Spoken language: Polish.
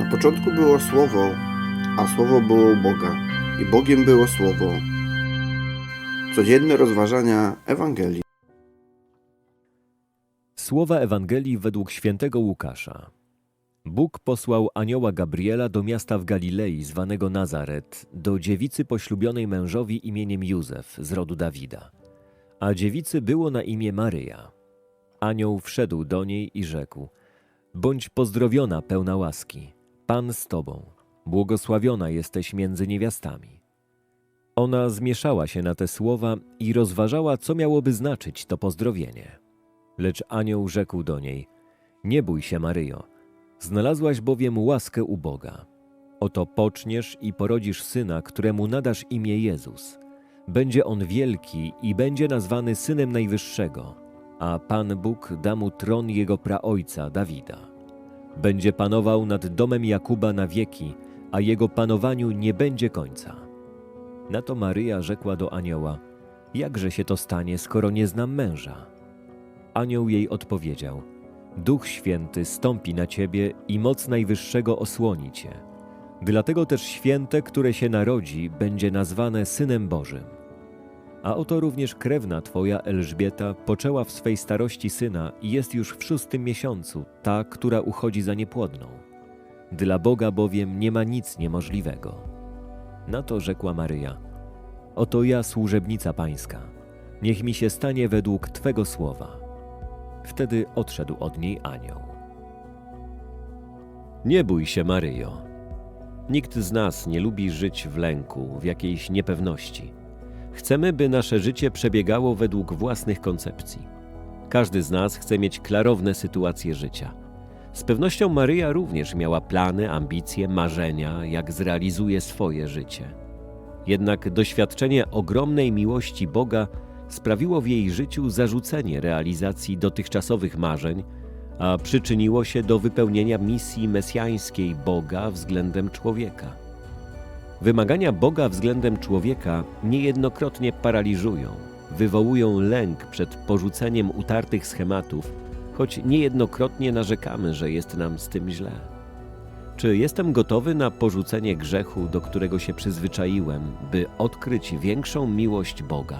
Na początku było Słowo, a Słowo było u Boga, i Bogiem było Słowo. Codzienne rozważania Ewangelii. Słowa Ewangelii według świętego Łukasza. Bóg posłał anioła Gabriela do miasta w Galilei zwanego Nazaret, do dziewicy poślubionej mężowi imieniem Józef z rodu Dawida. A dziewicy było na imię Maryja. Anioł wszedł do niej i rzekł: Bądź pozdrowiona, pełna łaski. Pan z tobą. Błogosławiona jesteś między niewiastami. Ona zmieszała się na te słowa i rozważała, co miałoby znaczyć to pozdrowienie. Lecz anioł rzekł do niej: Nie bój się, Maryjo, znalazłaś bowiem łaskę u Boga. Oto poczniesz i porodzisz syna, któremu nadasz imię Jezus. Będzie on wielki i będzie nazwany synem Najwyższego, a Pan Bóg da mu tron jego praojca Dawida. Będzie panował nad domem Jakuba na wieki, a jego panowaniu nie będzie końca. Na to Maryja rzekła do anioła: Jakże się to stanie, skoro nie znam męża? Anioł jej odpowiedział: Duch Święty stąpi na ciebie i moc Najwyższego osłoni cię. Dlatego też święte, które się narodzi, będzie nazwane Synem Bożym. A oto również krewna twoja Elżbieta poczęła w swej starości syna i jest już w szóstym miesiącu, ta, która uchodzi za niepłodną. Dla Boga bowiem nie ma nic niemożliwego. Na to rzekła Maryja: Oto ja, służebnica pańska, niech mi się stanie według twego słowa. Wtedy odszedł od niej anioł. Nie bój się, Maryjo. Nikt z nas nie lubi żyć w lęku, w jakiejś niepewności. Chcemy, by nasze życie przebiegało według własnych koncepcji. Każdy z nas chce mieć klarowne sytuacje życia. Z pewnością Maryja również miała plany, ambicje, marzenia, jak zrealizuje swoje życie. Jednak doświadczenie ogromnej miłości Boga sprawiło w jej życiu zarzucenie realizacji dotychczasowych marzeń, a przyczyniło się do wypełnienia misji mesjańskiej Boga względem człowieka. Wymagania Boga względem człowieka niejednokrotnie paraliżują, wywołują lęk przed porzuceniem utartych schematów, choć niejednokrotnie narzekamy, że jest nam z tym źle. Czy jestem gotowy na porzucenie grzechu, do którego się przyzwyczaiłem, by odkryć większą miłość Boga?